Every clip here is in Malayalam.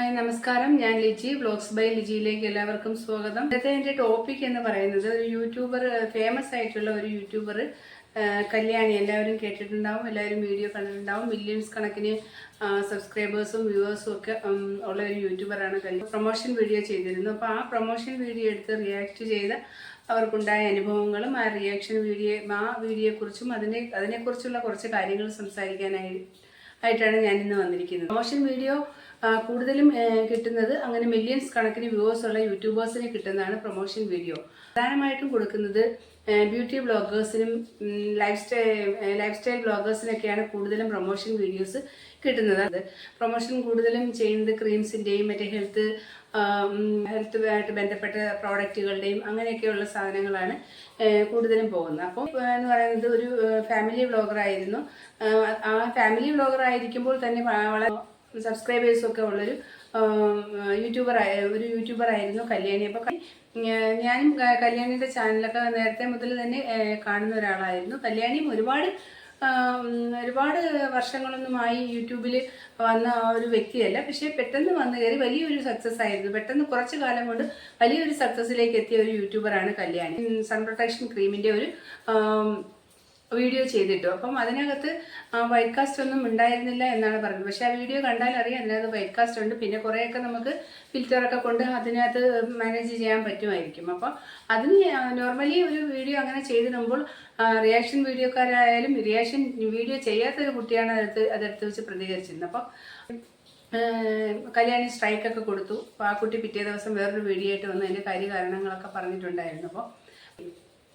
ഹായ് നമസ്കാരം. ഞാൻ ലിജി ബ്ലോഗ്സ് ബൈ ലിജിയിലേക്ക് എല്ലാവർക്കും സ്വാഗതം. ഇന്നത്തെ എന്റെ ടോപ്പിക് എന്ന് പറയുന്നത് ഒരു യൂട്യൂബർ ഫേമസ് ആയിട്ടുള്ള ഒരു യൂട്യൂബർ കല്യാണി. എല്ലാവരും കേട്ടിട്ടുണ്ടാവും എല്ലാവരും വീഡിയോ കണ്ടിട്ടുണ്ടാവും. മില്യൺസ് കണക്കിന് സബ്സ്ക്രൈബേഴ്സും വ്യൂവേഴ്സും ഒക്കെ ഉള്ള ഒരു യൂട്യൂബറാണ് കല്യാണി. പ്രൊമോഷൻ വീഡിയോ ചെയ്തിരുന്നു. അപ്പോൾ ആ പ്രൊമോഷൻ വീഡിയോ എടുത്ത് റിയാക്ട് ചെയ്ത അവർക്കുണ്ടായ അനുഭവങ്ങളും ആ റിയാക്ഷൻ വീഡിയോ ആ വീഡിയോയെക്കുറിച്ചും അതിനെ അതിനെക്കുറിച്ചുള്ള കുറച്ച് കാര്യങ്ങൾ സംസാരിക്കാനായി ആയിട്ടാണ് ഞാൻ ഇന്ന് വന്നിരിക്കുന്നത്. പ്രൊമോഷൻ വീഡിയോ കൂടുതലും കിട്ടുന്നത് അങ്ങനെ മില്യൺസ് കണക്കിന് വ്യൂവേഴ്സ് ഉള്ള യൂട്യൂബേഴ്സിന് കിട്ടുന്നതാണ് പ്രൊമോഷൻ വീഡിയോ പ്രധാനമായിട്ടും കൊടുക്കുന്നത് ബ്യൂട്ടി ബ്ലോഗേഴ്സിനും ലൈഫ് സ്റ്റൈൽ ലൈഫ് സ്റ്റൈൽ ബ്ലോഗേഴ്സിനൊക്കെയാണ് കൂടുതലും പ്രൊമോഷൻ വീഡിയോസ് കിട്ടുന്നത്. അത് പ്രൊമോഷൻ കൂടുതലും ചെയ്യുന്നത് ക്രീംസിന്റെയും മറ്റേ ഹെൽത്ത് ഹെൽത്തുമായിട്ട് ബന്ധപ്പെട്ട പ്രോഡക്റ്റുകളുടെയും അങ്ങനെയൊക്കെയുള്ള സാധനങ്ങളാണ് കൂടുതലും പോകുന്നത്. അപ്പോൾ എന്ന് പറയുന്നത് ഒരു ഫാമിലി വ്ളോഗറായിരുന്നു ആ ഫാമിലി വ്ളോഗറായിരിക്കുമ്പോൾ തന്നെ വളരെ സബ്സ്ക്രൈബേഴ്സും ഒക്കെ ഉള്ളൊരു യൂട്യൂബർ ഒരു യൂട്യൂബർ ആയിരുന്നു കല്യാണി. അപ്പോൾ ഞാനും കല്യാണിയുടെ ചാനലൊക്കെ നേരത്തെ മുതൽ തന്നെ കാണുന്ന ഒരാളായിരുന്നു. കല്യാണിയും ഒരുപാട് ഒരുപാട് വർഷങ്ങളൊന്നുമായി യൂട്യൂബിൽ വന്ന ഒരു വ്യക്തിയല്ല. പക്ഷേ പെട്ടെന്ന് വന്നു കയറി വലിയൊരു സക്സസ് ആയിരുന്നു. പെട്ടെന്ന് കുറച്ച് കാലം കൊണ്ട് വലിയൊരു സക്സസ്സിലേക്ക് എത്തിയ ഒരു യൂട്യൂബറാണ് കല്യാണി. സൺ പ്രൊട്ടക്ഷൻ ക്രീമിന്റെ ഒരു വീഡിയോ ചെയ്തിട്ടു. അപ്പം അതിനകത്ത് വൈറ്റ് കാസ്റ്റ് ഒന്നും ഉണ്ടായിരുന്നില്ല എന്നാണ് പറഞ്ഞത്. പക്ഷേ ആ വീഡിയോ കണ്ടാൽ അറിയാം അതിനകത്ത് വൈറ്റ് കാസ്റ്റ് ഉണ്ട്. പിന്നെ കുറേയൊക്കെ നമുക്ക് ഫിൽറ്ററൊക്കെ കൊണ്ട് അതിനകത്ത് മാനേജ് ചെയ്യാൻ പറ്റുമായിരിക്കും. അപ്പം അതിന് നോർമലി ഒരു വീഡിയോ അങ്ങനെ ചെയ്തിടുമ്പോൾ റിയാക്ഷൻ വീഡിയോക്കാരായാലും റിയാക്ഷൻ വീഡിയോ ചെയ്യാത്തൊരു കുട്ടിയാണ് അതെടുത്ത് അതെടുത്ത് വെച്ച് പ്രതികരിച്ചിരുന്നത്. അപ്പം ഏഹ് കല്യാണി സ്ട്രൈക്കൊക്കെ കൊടുത്തു. അപ്പോൾ ആ കുട്ടി പിറ്റേ ദിവസം വേറൊരു വീഡിയോ ആയിട്ട് വന്ന്. അതിന്റെ കാര്യകാരണങ്ങളൊക്കെ പറഞ്ഞിട്ടുണ്ടായിരുന്നു. അപ്പോൾ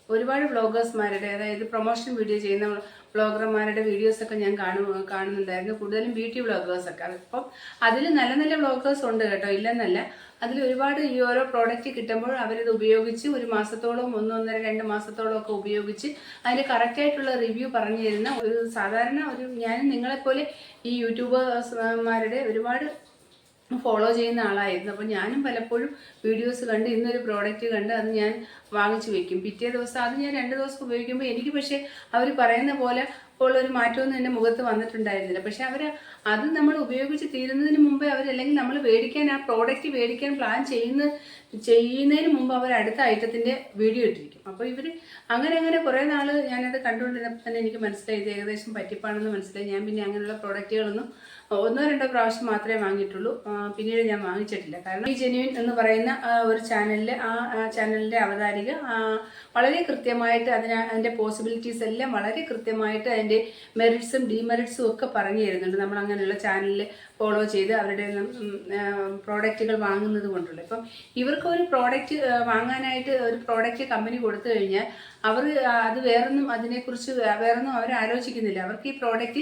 ഒരുപാട് വ്ളോഗേഴ്സ്മാരുടെ അതായത് പ്രൊമോഷൻ വീഡിയോ ചെയ്യുന്ന വ്ളോഗർമാരുടെ വീഡിയോസൊക്കെ ഞാൻ കാണു കാണുന്നുണ്ടായിരുന്നു. കൂടുതലും ബ്യൂട്ടി വ്ളോഗേഴ്സൊക്കെ. അപ്പം അതിൽ നല്ല നല്ല വ്ളോഗേഴ്സ് ഉണ്ട് കേട്ടോ. ഇല്ലെന്നല്ല. അതിൽ ഒരുപാട് ഈ ഓരോ പ്രോഡക്റ്റ് കിട്ടുമ്പോൾ അവരിത് ഉപയോഗിച്ച് ഒരു മാസത്തോളം ഒന്നൊന്നര രണ്ട് മാസത്തോളം ഒക്കെ ഉപയോഗിച്ച് അതിന് കറക്റ്റായിട്ടുള്ള റിവ്യൂ പറഞ്ഞു തരുന്ന ഒരു സാധാരണ ഒരു ഞാനും നിങ്ങളെപ്പോലെ ഈ യൂട്യൂബേഴ്സ്മാരുടെ ഒരുപാട് ഫോളോ ചെയ്യുന്ന ആളായിരുന്നു. അപ്പോൾ ഞാനും പലപ്പോഴും വീഡിയോസ് കണ്ട് ഇന്നൊരു പ്രോഡക്റ്റ് കണ്ട് അത് ഞാൻ വാങ്ങിച്ചു വെക്കും. പിറ്റേ ദിവസം അത് ഞാൻ രണ്ട് ദിവസം ഉപയോഗിക്കുമ്പോൾ എനിക്ക് പക്ഷേ അവർ പറയുന്ന പോലെ ഉള്ളൊരു മാറ്റമൊന്നും എന്റെ മുഖത്ത് വന്നിട്ടുണ്ടായിരുന്നില്ല. പക്ഷേ അവർ അത് നമ്മൾ ഉപയോഗിച്ച് തീരുന്നതിന് മുമ്പേ അവർ അല്ലെങ്കിൽ നമ്മൾ മേടിക്കാൻ ആ പ്രോഡക്റ്റ് മേടിക്കാൻ പ്ലാൻ ചെയ്യുന്ന ചെയ്യുന്നതിന് മുമ്പ് അവർ അടുത്ത ഐറ്റത്തിന്റെ വീഡിയോ ഇട്ടിരിക്കും. അപ്പോൾ ഇവർ അങ്ങനെ അങ്ങനെ കുറേ നാൾ ഞാനത് കണ്ടുകൊണ്ടിരുന്നപ്പോൾ തന്നെ എനിക്ക് മനസ്സിലായി. ഇത് ഏകദേശം പറ്റിപ്പാണെന്ന് മനസ്സിലായി. ഞാൻ പിന്നെ അങ്ങനെയുള്ള പ്രോഡക്റ്റുകളൊന്നും ഒന്നോ രണ്ടോ പ്രാവശ്യം മാത്രമേ വാങ്ങിയിട്ടുള്ളൂ. പിന്നീട് ഞാൻ വാങ്ങിച്ചിട്ടില്ല. കാരണം ഈ ജെന്യൂൻ എന്ന് പറയുന്ന ഒരു ചാനലിൽ ആ ചാനലിന്റെ അവതാരിക വളരെ കൃത്യമായിട്ട് അതിന് അതിന്റെ പോസിബിലിറ്റീസ് എല്ലാം വളരെ കൃത്യമായിട്ട് അതിന്റെ മെറിറ്റ്സും ഡിമെറിറ്റ്സും ഒക്കെ പറഞ്ഞു തരുന്നുണ്ട്. നമ്മൾ അങ്ങനെയുള്ള ചാനലിൽ ഫോളോ ചെയ്ത് അവരുടെ പ്രോഡക്റ്റുകൾ വാങ്ങുന്നത് കൊണ്ടുള്ള. ഇപ്പം ഇവർക്ക് ഒരു പ്രോഡക്റ്റ് വാങ്ങാനായിട്ട് ഒരു പ്രോഡക്റ്റ് കമ്പനി കൊടുത്തു കഴിഞ്ഞാൽ അവർ അത് വേറൊന്നും അതിനെക്കുറിച്ച് വേറൊന്നും അവർ ആലോചിക്കുന്നില്ല. അവർക്ക് ഈ പ്രോഡക്റ്റ്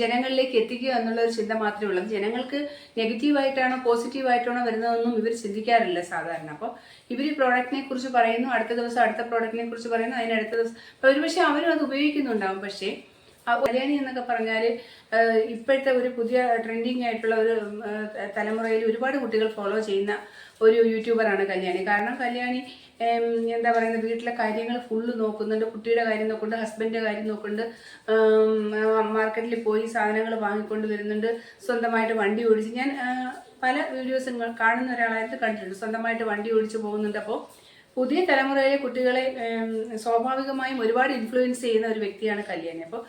ജനങ്ങളിലേക്ക് എത്തിക്കുക എന്നുള്ള ഒരു ചിന്ത മാത്രമേ ഉള്ളൂ. ജനങ്ങൾക്ക് നെഗറ്റീവായിട്ടാണോ പോസിറ്റീവായിട്ടാണോ വരുന്നതെന്നും ഇവർ ചിന്തിക്കാറില്ല സാധാരണ. അപ്പോൾ ഇവർ ഈ പ്രോഡക്റ്റിനെ കുറിച്ച് പറയുന്നു അടുത്ത ദിവസം അടുത്ത പ്രോഡക്റ്റിനെ കുറിച്ച് പറയുന്നു അതിനടുത്ത ദിവസം. ഒരുപക്ഷെ അവരും അത് ഉപയോഗിക്കുന്നുണ്ടാവും. പക്ഷേ കല്യാണി എന്നൊക്കെ പറഞ്ഞാൽ ഇപ്പോഴത്തെ ഒരു പുതിയ ട്രെൻഡിങ് ആയിട്ടുള്ള ഒരു തലമുറയിൽ ഒരുപാട് കുട്ടികൾ ഫോളോ ചെയ്യുന്ന ഒരു യൂട്യൂബറാണ് കല്യാണി. കാരണം കല്യാണി എന്താ പറയുന്നത് വീട്ടിലെ കാര്യങ്ങൾ ഫുള്ള് നോക്കുന്നുണ്ട് കുട്ടിയുടെ കാര്യം നോക്കുന്നുണ്ട് ഹസ്ബൻഡിന്റെ കാര്യം നോക്കുന്നുണ്ട് മാർക്കറ്റിൽ പോയി സാധനങ്ങൾ വാങ്ങിക്കൊണ്ട് വരുന്നുണ്ട് സ്വന്തമായിട്ട് വണ്ടി ഓടിച്ച്. ഞാൻ പല വീഡിയോസും കാണുന്ന ഒരാളായിട്ട് കണ്ടിട്ടുണ്ട്. സ്വന്തമായിട്ട് വണ്ടി ഓടിച്ച് പോകുന്നുണ്ട് അപ്പോൾ പുതിയ തലമുറയിലെ കുട്ടികളെ സ്വാഭാവികമായും ഒരുപാട് ഇൻഫ്ലുവൻസ് ചെയ്യുന്ന ഒരു വ്യക്തിയാണ് കല്യാണി. അപ്പോൾ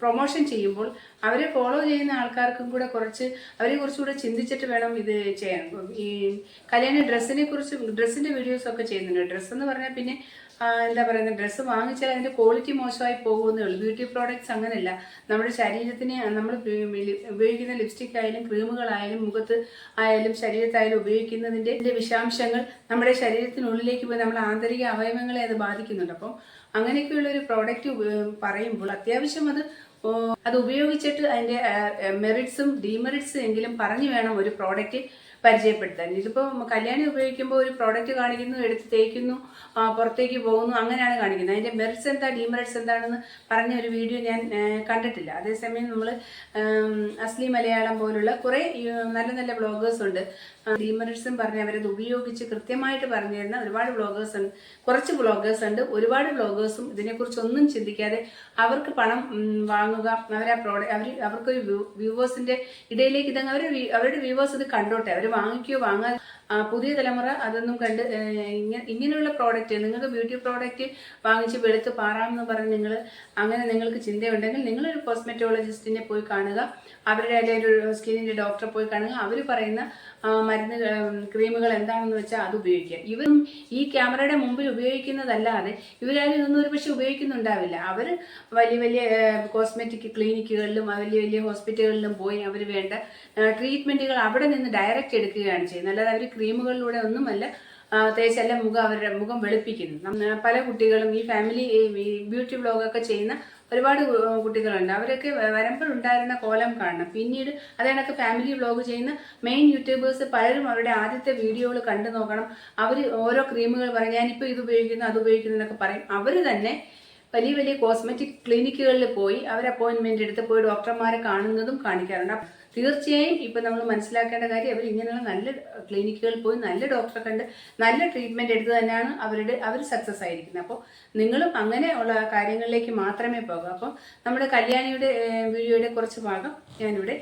പ്രൊമോഷൻ ചെയ്യുമ്പോൾ അവരെ ഫോളോ ചെയ്യുന്ന ആൾക്കാർക്കും കൂടെ കുറച്ച് അവരെ കുറച്ചുകൂടെ ചിന്തിച്ചിട്ട് വേണം ഇത് ചെയ്യാൻ. ഈ കല്യാണി ഡ്രസ്സിനെ കുറിച്ച് ഡ്രസ്സിന്റെ വീഡിയോസൊക്കെ ചെയ്യുന്നുണ്ട്. ഡ്രസ്സ് എന്ന് പറഞ്ഞാൽ പിന്നെ എന്താ പറയുന്നത്? ഡ്രസ്സ് വാങ്ങിച്ചാൽ അതിന്റെ ക്വാളിറ്റി മോശമായി പോകുമെന്നേ ഉള്ളൂ. ബ്യൂട്ടി പ്രോഡക്റ്റ്സ് അങ്ങനെയല്ല നമ്മുടെ ശരീരത്തിന് നമ്മൾ ഉപയോഗിക്കുന്ന ലിപ്സ്റ്റിക് ആയാലും ക്രീമുകളായാലും മുഖത്ത് ആയാലും ശരീരത്തായാലും ഉപയോഗിക്കുന്നതിന്റെ വിഷാംശങ്ങൾ നമ്മുടെ ശരീരത്തിനുള്ളിലേക്ക് പോയി നമ്മുടെ ആന്തരിക അവയവങ്ങളെ അത് ബാധിക്കുന്നുണ്ട്. അപ്പോൾ അങ്ങനെയൊക്കെയുള്ള ഒരു പ്രോഡക്റ്റ് പറയുമ്പോൾ അത്യാവശ്യം അത് ഓ, അത് ഉപയോഗിച്ചിട്ട് അതിന്റെ മെറിറ്റ്സും ഡിമെറിറ്റ്സും എങ്കിലും പറഞ്ഞു വേണം ഒരു പ്രോഡക്റ്റ് പരിചയപ്പെടുത്താൻ. ഇതിപ്പോൾ കല്യാണി ഉപയോഗിക്കുമ്പോൾ ഒരു പ്രോഡക്റ്റ് കാണിക്കുന്നു എടുത്ത് തേക്കുന്നു പുറത്തേക്ക് പോകുന്നു അങ്ങനെയാണ് കാണിക്കുന്നത്. അതിന്റെ മെറിറ്റ്സ് എന്താ ഡീമെറിറ്റ്സ് എന്താണെന്ന് പറഞ്ഞ ഒരു വീഡിയോ ഞാൻ കണ്ടിട്ടില്ല. അതേസമയം നമ്മൾ അസ്ലി മലയാളം പോലുള്ള കുറേ നല്ല നല്ല ബ്ലോഗേഴ്സ് ഉണ്ട്. ഡീമെറിറ്റ്സും പറഞ്ഞ് അവരത് ഉപയോഗിച്ച് കൃത്യമായിട്ട് പറഞ്ഞു തരുന്ന ഒരുപാട് ബ്ലോഗേഴ്സ് ഉണ്ട്. കുറച്ച് ബ്ലോഗേഴ്സ് ഉണ്ട്. ഒരുപാട് ബ്ലോഗേഴ്സും ഇതിനെക്കുറിച്ചൊന്നും ചിന്തിക്കാതെ അവർക്ക് പണം വാങ്ങ വാങ്ങുക അവരെ പ്രോഡക്റ്റ് അവർ അവർക്കൊരു വ്യൂവേഴ്സിന്റെ ഇടയിലേക്ക് ഇതങ്ങ് അവർ അവരുടെ വ്യൂവേഴ്സ് ഇത് കണ്ടോട്ടെ. അവർ വാങ്ങിക്കുകയോ വാങ്ങാൻ പുതിയ തലമുറ അതൊന്നും കണ്ട് ഇങ്ങനെ ഇങ്ങനെയുള്ള പ്രോഡക്റ്റ് നിങ്ങൾക്ക് ബ്യൂട്ടി പ്രോഡക്റ്റ് വാങ്ങിച്ച് വെളുത്ത് പാറാമെന്ന് പറഞ്ഞ് നിങ്ങൾ അങ്ങനെ നിങ്ങൾക്ക് ചിന്തയുണ്ടെങ്കിൽ നിങ്ങളൊരു കോസ്മെറ്റോളജിസ്റ്റിനെ പോയി കാണുക. അവരുടെ അല്ലെങ്കിൽ ഒരു സ്കിന്നിന്റെ ഡോക്ടറെ പോയി കാണുക. അവർ പറയുന്ന മരുന്ന് ക്രീമുകൾ എന്താണെന്ന് വെച്ചാൽ അത് ഉപയോഗിക്കുക. ഇവരും ഈ ക്യാമറയുടെ മുമ്പിൽ ഉപയോഗിക്കുന്നതല്ലാതെ ഇവരാരും ഇതൊന്നും ഒരു പക്ഷേ ഉപയോഗിക്കുന്നുണ്ടാവില്ല. അവർ വലിയ വലിയ കോസ്മെറ്റിക് ക്ലിനിക്കുകളിലും വലിയ വലിയ ഹോസ്പിറ്റലുകളിലും പോയി അവർ വേണ്ട ട്രീറ്റ്മെന്റുകൾ അവിടെ നിന്ന് ഡയറക്റ്റ് എടുക്കുകയാണ് ചെയ്യുന്നത്. അല്ലാതെ അവർ ക്രീമുകളിലൂടെ ഒന്നുമല്ല തേച്ചല്ല മുഖം അവരുടെ മുഖം വെളുപ്പിക്കുന്നു. പല കുട്ടികളും ഈ ഫാമിലി ബ്യൂട്ടി ബ്ലോഗൊക്കെ ചെയ്യുന്ന ഒരുപാട് കുട്ടികളുണ്ട്. അവരൊക്കെ വരുമ്പോൾ ഉണ്ടായിരുന്ന കോലം കാണണം. പിന്നീട് അതേണക്ക് ഫാമിലി വ്ലോഗ് ചെയ്യുന്ന മെയിൻ യൂട്യൂബേഴ്സ് പലരും അവരുടെ ആദ്യത്തെ വീഡിയോകൾ കണ്ടു നോക്കണം. അവർ ഓരോ ക്രീമുകൾ പറയും ഞാനിപ്പോൾ ഇത് ഉപയോഗിക്കുന്നു അത് ഉപയോഗിക്കുന്നു എന്നൊക്കെ പറയും. അവർ തന്നെ വലിയ വലിയ കോസ്മെറ്റിക് ക്ലിനിക്കുകളിൽ പോയി അവർ അപ്പോയിൻമെന്റ് എടുത്ത് പോയി ഡോക്ടർമാരെ കാണുന്നതും കാണിക്കാറുണ്ട്. തീർച്ചയായും ഇപ്പൊ നമ്മൾ മനസ്സിലാക്കേണ്ട കാര്യം അവർ ഇങ്ങനെയുള്ള നല്ല ക്ലിനിക്കുകളിൽ പോയി നല്ല ഡോക്ടറെ കണ്ട് നല്ല ട്രീറ്റ്മെന്റ് എടുത്ത് തന്നെയാണ് അവരുടെ അവർ സക്സസ് ആയിരിക്കുന്നത്. അപ്പോൾ നിങ്ങളും അങ്ങനെയുള്ള കാര്യങ്ങളിലേക്ക് മാത്രമേ പോകൂ. അപ്പോൾ നമ്മുടെ കല്യാണിയുടെ വീഡിയോയുടെ കുറച്ച് ഭാഗം ഞാനിവിടെ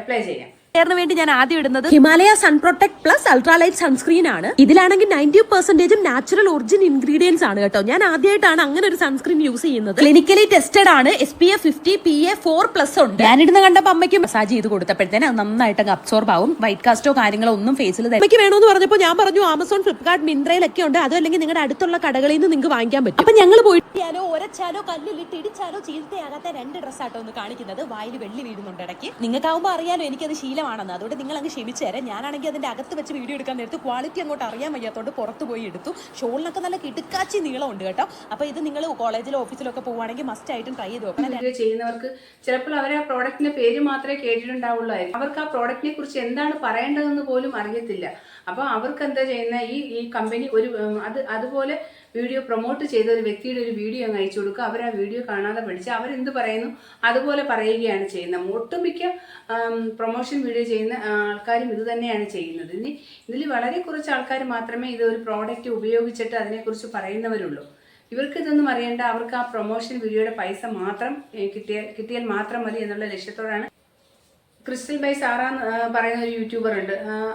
അപ്ലൈ ചെയ്യാം. ഹെയറിന് വേണ്ടി ഞാൻ ആദ്യം ഇടുന്നത് Himalaya sun protect plus ultralight sunscreen ആണ്. ഇതിലാണെങ്കിൽ നയന്റി പെർസെന്റേജും നാച്ചുറൽ ഒറിജിൻ ഇൻഗ്രീഡിയൻസ് ആണ് കേട്ടോ. ഞാൻ ആദ്യമായിട്ടാണ് അങ്ങനെ ഒരു സൺസ്ക്രീൻ യൂസ് ചെയ്യുന്നത്. ക്ലിനിക്കലി ടെസ്റ്റഡ് ആണ്. S P F fifty P A four plus ഉണ്ട്. ഞാൻ ഇടുന്ന കണ്ടപ്പോൾ അമ്മയ്ക്ക് മസാജ് ചെയ്ത് കൊടുത്തപ്പോഴത്തേന് അത് നന്നായിട്ട് അബ്സോർബ് ആവും. വൈറ്റ് കാസ്റ്റോ കാര്യങ്ങളോ ഒന്നും ഫേസിൽ അമ്മയ്ക്ക് വേണമെന്ന് പറഞ്ഞപ്പോൾ ഞാൻ പറഞ്ഞു ആമസോൺ ഫ്ലിപ്കാർട്ട് മിന്ത്രയിലൊക്കെ ഉണ്ട്. അതോ അല്ലെങ്കിൽ നിങ്ങളുടെ അടുത്തുള്ള കടകളിൽ നിന്ന് നിങ്ങൾക്ക് വാങ്ങിക്കാൻ പറ്റും. അപ്പൊ ഞങ്ങൾ പോയിട്ടാലോ ഒരച്ചാലോ കല്ലിലിട്ട് ഇടിച്ചാലോ ചീത്തയാകാത്ത രണ്ട് ഡ്രസ്സാട്ടോ ഒന്ന് കാണിക്കുന്നത്. വായിൽ വെള്ളി വീഴുന്നുണ്ട് ഇടയ്ക്ക്. നിങ്ങൾക്കാവുമ്പോൾ അറിയാലോ എനിക്കത് ശീലമാണെന്ന് അതുകൊണ്ട് നിങ്ങൾ അങ്ങ് ക്ഷമിച്ചു തരാം. ഞാനാണെങ്കിൽ അതിന്റെ അകത്ത് വെച്ച് വീഡിയോ എടുക്കാൻ നേരത്ത് ക്വാളിറ്റി അങ്ങോട്ട് അറിയാൻ വയ്യാത്തതുകൊണ്ട് പുറത്ത് പോയി എടുത്തു. ഷോളിനൊക്കെ നല്ല കിടുക്കാച്ചി നീളമുണ്ട് കേട്ടോ. അപ്പോൾ ഇത് നിങ്ങൾ കോളേജിലോ ഓഫീസിലോ ഒക്കെ പോവുകയാണെങ്കിൽ മസ്റ്റ് ആയിട്ടും ട്രൈ ചെയ്ത് നോക്കണം. ചെയ്യുന്നവർക്ക് ചിലപ്പോൾ അവർ ആ പ്രോഡക്റ്റിന്റെ പേര് മാത്രമേ കേട്ടിട്ടുണ്ടാവുള്ളൂ അവർക്ക് ആ പ്രോഡക്റ്റിനെ കുറിച്ച് എന്താണ് പറയേണ്ടതെന്ന് പോലും അറിയത്തില്ല. അപ്പോൾ അവർക്ക് എന്താ ചെയ്യുന്ന? ഈ ഈ കമ്പനി ഒരു അത് അതുപോലെ വീഡിയോ പ്രൊമോട്ട് ചെയ്ത ഒരു വ്യക്തിയുടെ ഒരു വീഡിയോ അങ്ങ് അയച്ചു കൊടുക്കുക. അവർ ആ വീഡിയോ കാണാതെ പഠിച്ച് അവരെന്ത് പറയുന്നു? അതുപോലെ പറയുകയാണ് ചെയ്യുന്നത്. ഒട്ടുമിക്ക പ്രൊമോഷൻ വീഡിയോ ചെയ്യുന്ന ആൾക്കാരും ഇത് തന്നെയാണ് ചെയ്യുന്നത്. ഇനി ഇതിൽ വളരെ കുറച്ച് ആൾക്കാർ മാത്രമേ ഇത് ഒരു പ്രോഡക്റ്റ് ഉപയോഗിച്ചിട്ട് അതിനെക്കുറിച്ച് പറയുന്നവരുള്ളൂ. ഇവർക്ക് ഇതൊന്നും അറിയേണ്ട. അവർക്ക് ആ പ്രൊമോഷൻ വീഡിയോയുടെ പൈസ മാത്രം കിട്ടിയാൽ കിട്ടിയാൽ മാത്രം മതി എന്നുള്ള ലക്ഷ്യത്തോടാണ് ക്രിസ്റ്റൽ ബൈ സാറ പറയുന്ന ഒരു യൂട്യൂബർ ഉണ്ട്.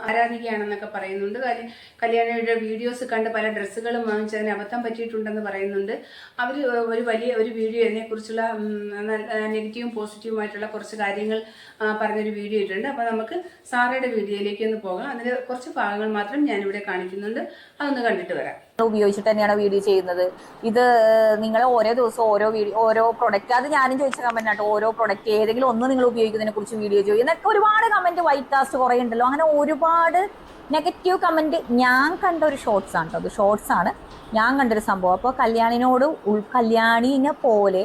ആരാധികയാണെന്നൊക്കെ പറയുന്നുണ്ട്. കല്യ- കല്യാണിയുടെ വീഡിയോസ് കണ്ട് പല ഡ്രസ്സുകളും വാങ്ങിച്ചതിന് അബദ്ധം പറ്റിയിട്ടുണ്ടെന്ന് പറയുന്നുണ്ട്. അവർ ഒരു വലിയ ഒരു വീഡിയോ അതിനെക്കുറിച്ചുള്ള നെഗറ്റീവും പോസിറ്റീവുമായിട്ടുള്ള കുറച്ച് കാര്യങ്ങൾ പറഞ്ഞൊരു വീഡിയോ ഇട്ടുണ്ട് അപ്പോൾ നമുക്ക് സാറയുടെ വീഡിയോയിലേക്ക് ഒന്ന് പോകാം. അതിന്റെ കുറച്ച് ഭാഗങ്ങൾ മാത്രം ഞാനിവിടെ കാണിക്കുന്നുണ്ട്. അതൊന്ന് കണ്ടിട്ട് വരാം. ഉപയോഗിച്ചിട്ട് തന്നെയാണ് വീഡിയോ ചെയ്യുന്നത്. ഇത് നിങ്ങൾ ഓരോ ദിവസവും ഓരോ വീഡിയോ ഓരോ പ്രൊഡക്റ്റ് അത് ഞാനും ചോദിച്ച കമന്റ് ആട്ടോ ഓരോ പ്രൊഡക്റ്റ് ഏതെങ്കിലും ഒന്ന് നിങ്ങൾ ഉപയോഗിക്കുന്നതിനെ കുറിച്ച് വീഡിയോ ചെയ്യും എന്നൊക്കെ ഒരുപാട് കമന്റ് വൈറ്റ് കാസ്റ്റ് കുറേ ഉണ്ടല്ലോ. അങ്ങനെ ഒരുപാട് നെഗറ്റീവ് കമന്റ് ഞാൻ കണ്ട ഒരു ഷോർട്സ് ആണ് കേട്ടോ അത് ഷോർട്സ് ആണ്. ഞാൻ കണ്ടൊരു സംഭവം. അപ്പോൾ കല്യാണിനോട് ഉൾ കല്യാണിനെ പോലെ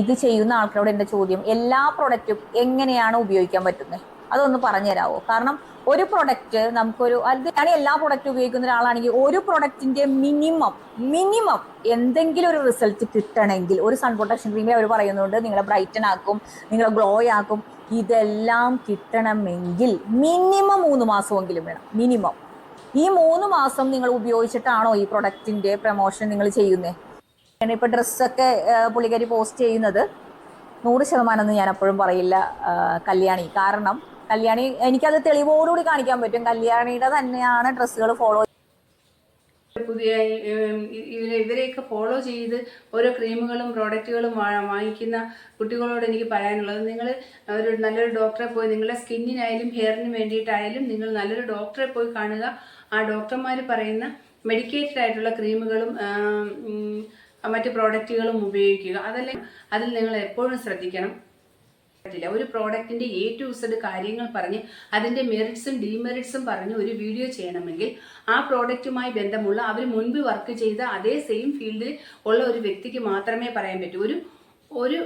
ഇത് ചെയ്യുന്ന ആൾക്കാരോട് എന്റെ ചോദ്യം എല്ലാ പ്രൊഡക്റ്റും എങ്ങനെയാണ് ഉപയോഗിക്കാൻ പറ്റുന്നത് അതൊന്ന് പറഞ്ഞു തരാമോ കാരണം ഒരു പ്രൊഡക്റ്റ് നമുക്കൊരു അത് ഞാൻ എല്ലാ പ്രൊഡക്റ്റ് ഉപയോഗിക്കുന്ന ഒരാളാണെങ്കിൽ ഒരു പ്രൊഡക്റ്റിന്റെ മിനിമം മിനിമം എന്തെങ്കിലും ഒരു റിസൾട്ട് കിട്ടണമെങ്കിൽ ഒരു സൺ പ്രൊട്ടക്ഷൻ ക്രീമിൽ അവർ പറയുന്നുണ്ട് നിങ്ങളെ ബ്രൈറ്റൻ ആക്കും നിങ്ങളെ ഗ്ലോ ആക്കും ഇതെല്ലാം കിട്ടണമെങ്കിൽ മിനിമം മൂന്ന് മാസമെങ്കിലും വേണം മിനിമം ഈ മൂന്ന് മാസം നിങ്ങൾ ഉപയോഗിച്ചിട്ടാണോ ഈ പ്രൊഡക്റ്റിന്റെ പ്രൊമോഷൻ നിങ്ങൾ ചെയ്യുന്നത് ഇപ്പൊ ഡ്രസ്സൊക്കെ പുള്ളിക്കാരി പോസ്റ്റ് ചെയ്യുന്നത് നൂറ് ശതമാനം എന്ന് ഞാൻ എപ്പോഴും പറയില്ല കല്യാണി. കാരണം കല്യാണി എനിക്കത് തെളിവോടുകൂടി കാണിക്കാൻ പറ്റും. കല്യാണിയുടെ തന്നെയാണ് ഡ്രസ്സുകൾ ഫോളോ പുതിയ ഇവരെയൊക്കെ ഫോളോ ചെയ്ത് ഓരോ ക്രീമുകളും പ്രോഡക്റ്റുകളും വാങ്ങിക്കുന്ന കുട്ടികളോട് എനിക്ക് പറയാനുള്ളത്. നിങ്ങൾ ഒരു നല്ലൊരു ഡോക്ടറെ പോയി നിങ്ങളുടെ സ്കിന്നിനായാലും ഹെയറിന് വേണ്ടിയിട്ടായാലും നിങ്ങൾ നല്ലൊരു ഡോക്ടറെ പോയി കാണുക. ആ ഡോക്ടർമാർ പറയുന്ന മെഡിക്കേറ്റഡ് ആയിട്ടുള്ള ക്രീമുകളും മറ്റ് പ്രോഡക്റ്റുകളും ഉപയോഗിക്കുക. അതല്ലെങ്കിൽ അതിൽ നിങ്ങൾ എപ്പോഴും ശ്രദ്ധിക്കണം. പറ്റില്ല. ഒരു പ്രോഡക്റ്റിന്റെ എ ടു സെഡ് കാര്യങ്ങൾ പറഞ്ഞ് അതിന്റെ മെറിറ്റ്സും ഡിമെറിറ്റ്സും പറഞ്ഞ് ഒരു വീഡിയോ ചെയ്യണമെങ്കിൽ ആ പ്രോഡക്റ്റുമായി ബന്ധമുള്ള അവർ മുൻപ് വർക്ക് ചെയ്ത അതേ സെയിം ഫീൽഡിൽ ഉള്ള ഒരു വ്യക്തിക്ക് മാത്രമേ പറയാൻ പറ്റൂ. ഒരു ഒരു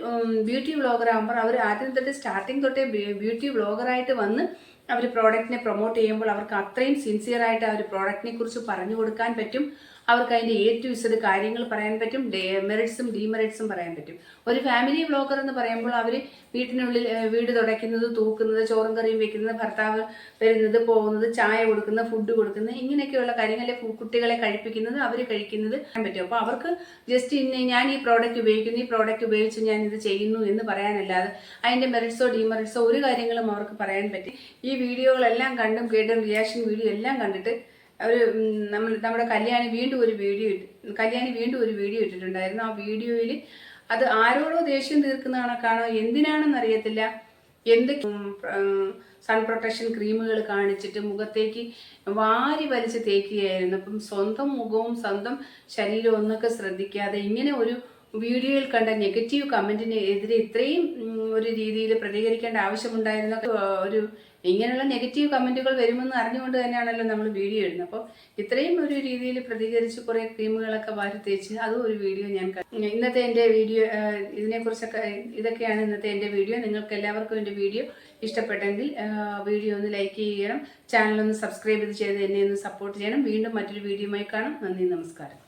ബ്യൂട്ടി വ്ളോഗർ ആകുമ്പോൾ അവർ ആദ്യം തൊട്ട് സ്റ്റാർട്ടിങ് തൊട്ടേ ബ്യൂട്ടി വ്ളോഗറായിട്ട് വന്ന് അവർ പ്രോഡക്റ്റിനെ പ്രൊമോട്ട് ചെയ്യുമ്പോൾ അവർക്ക് അത്രയും സിൻസിയർ ആയിട്ട് ആ ഒരു പ്രോഡക്റ്റിനെ കുറിച്ച് പറഞ്ഞു കൊടുക്കാൻ പറ്റും. അവർക്ക് അതിന്റെ എ ടു ഇസഡ് കാര്യങ്ങൾ പറയാൻ പറ്റും മെറിറ്റ്സും ഡീമെറിറ്റ്സും പറയാൻ പറ്റും. ഒരു ഫാമിലി ബ്ലോഗർ എന്ന് പറയുമ്പോൾ അവർ വീട്ടിനുള്ളിൽ വീട് തുടയ്ക്കുന്നത് തൂക്കുന്നത് ചോറും കറിയും വെക്കുന്നത് ഭർത്താവ് വരുന്നത് പോകുന്നത് ചായ കൊടുക്കുന്നത് ഫുഡ് കൊടുക്കുന്നത് ഇങ്ങനെയൊക്കെയുള്ള കാര്യങ്ങളെ കുട്ടികളെ കഴിപ്പിക്കുന്നത് അവർ കഴിക്കുന്നത് പറ്റും. അപ്പോൾ അവർക്ക് ജസ്റ്റ് ഇന്ന് ഞാൻ ഈ പ്രോഡക്റ്റ് ഉപയോഗിക്കുന്നു ഈ പ്രോഡക്റ്റ് ഉപയോഗിച്ച് ഞാൻ ഇത് ചെയ്യുന്നു എന്ന് പറയാനല്ലാതെ അതിന്റെ മെറിറ്റ്സോ ഡീമെറിറ്റ്സോ ഒരു കാര്യങ്ങളും അവർക്ക് പറയാൻ പറ്റി. ഈ വീഡിയോകളെല്ലാം കണ്ടും കേട്ടും റിയാക്ഷൻ വീഡിയോ എല്ലാം കണ്ടിട്ട് ഒരു നമ്മൾ നമ്മുടെ കല്യാണി വീണ്ടും ഒരു വീഡിയോ കല്യാണി വീണ്ടും ഒരു വീഡിയോ ഇട്ടിട്ടുണ്ടായിരുന്നു. ആ വീഡിയോയിൽ അത് ആരോടോ ദേഷ്യം തീർക്കുന്ന കണക്കാണോ? എന്തിനാണെന്ന് അറിയത്തില്ല. എന്തൊക്കെ സൺ പ്രൊട്ടക്ഷൻ ക്രീമുകൾ കാണിച്ചിട്ട് മുഖത്തേക്ക് വാരി വലിച്ച് തേക്കുകയായിരുന്നു. അപ്പം സ്വന്തം മുഖവും സ്വന്തം ശരീരവും ഒന്നൊക്കെ ശ്രദ്ധിക്കാതെ ഇങ്ങനെ ഒരു വീഡിയോയിൽ കണ്ട നെഗറ്റീവ് കമന്റിനെതിരെ ഇത്രയും ഒരു രീതിയിൽ പ്രതികരിക്കേണ്ട ആവശ്യമുണ്ടായിരുന്ന. ഒരു ഇങ്ങനെയുള്ള നെഗറ്റീവ് കമന്റുകൾ വരുമെന്ന് അറിഞ്ഞുകൊണ്ട് തന്നെയാണല്ലോ നമ്മൾ വീഡിയോ ഇടുന്നത്. അപ്പോൾ ഇത്രയും ഒരു രീതിയിൽ പ്രതികരിച്ച് കുറേ ക്രീമുകളൊക്കെ വാരി തേച്ച് അതും ഒരു വീഡിയോ ഞാൻ ഇന്നത്തെ എന്റെ വീഡിയോ ഇതിനെക്കുറിച്ചൊക്കെ ഇതൊക്കെയാണ് ഇന്നത്തെ എന്റെ വീഡിയോ. നിങ്ങൾക്ക് എല്ലാവർക്കും എന്റെ വീഡിയോ ഇഷ്ടപ്പെട്ടെങ്കിൽ വീഡിയോ ഒന്ന് ലൈക്ക് ചെയ്യണം. ചാനലൊന്ന് സബ്സ്ക്രൈബ് ചെയ്ത് എന്നെ ഒന്ന് സപ്പോർട്ട് ചെയ്യണം. വീണ്ടും മറ്റൊരു വീഡിയോയുമായി കാണാം. നന്ദി നമസ്കാരം.